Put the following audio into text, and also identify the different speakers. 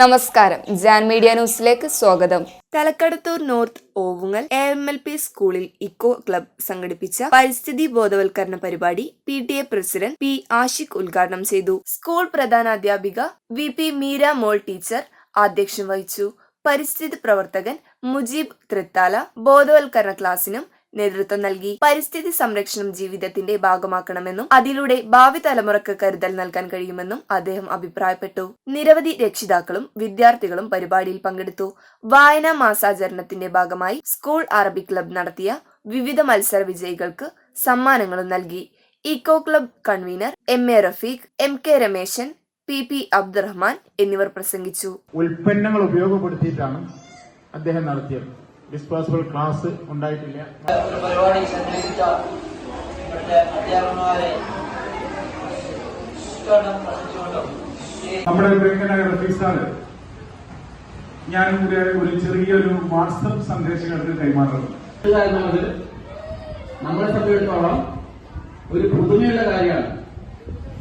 Speaker 1: നമസ്കാരം. ജാൻ മീഡിയ ന്യൂസിലേക്ക് സ്വാഗതം.
Speaker 2: Thalakkadathur north Ovungal A M L P സ്കൂളിൽ ഇക്കോ ക്ലബ് സംഘടിപ്പിച്ച പരിസ്ഥിതി ബോധവൽക്കരണ പരിപാടി P T A president P Ashiq ഉദ്ഘാടനം ചെയ്തു. School പ്രധാനാധ്യാപിക V P Meera Mol teacher അധ്യക്ഷം വഹിച്ചു. പരിസ്ഥിതി പ്രവർത്തകൻ മുജീബ് തൃത്താല ബോധവൽക്കരണ ക്ലാസിനും നേതൃത്വം നൽകി പരിസ്ഥിതി സംരക്ഷണം ജീവിതത്തിന്റെ ഭാഗമാക്കണമെന്നും അതിലൂടെ ഭാവി തലമുറയ്ക്ക് കരുതൽ നൽകാൻ കഴിയുമെന്നും അദ്ദേഹം അഭിപ്രായപ്പെട്ടു. നിരവധി രക്ഷിതാക്കളും വിദ്യാർത്ഥികളും പരിപാടിയിൽ പങ്കെടുത്തു. വായനാ മാസാചരണത്തിന്റെ ഭാഗമായി സ്കൂൾ അറബി ക്ലബ് നടത്തിയ വിവിധ മത്സര വിജയികൾക്ക് സമ്മാനങ്ങളും നൽകി. Eco club convener M A Rafeeq M K Rameshan P P Abdurahman എന്നിവർ പ്രസംഗിച്ചു.
Speaker 3: ഉൽപ്പന്നങ്ങൾ ഉപയോഗപ്പെടുത്തിയിട്ടാണ് അദ്ദേഹം നടത്തിയത്. ഡിസ്പോസിബിൾ ക്ലാസ് ഉണ്ടായിട്ടില്ല.
Speaker 4: ഒരു പരിപാടി സംഘടിപ്പിച്ച ഇവിടുത്തെ അധ്യാപകന്മാരെ
Speaker 5: നമ്മുടെ പ്രിയങ്കനായ റഫീസാണ് ഞാനും കൂടി ഒരു ചെറിയൊരു വാട്സപ്പ് സന്ദേശം കൈമാറുന്നത്
Speaker 6: എന്നുള്ളത് നമ്മളെ സംബന്ധിച്ചിടത്തോളം ഒരു പുതുമയുള്ള കാര്യമാണ്.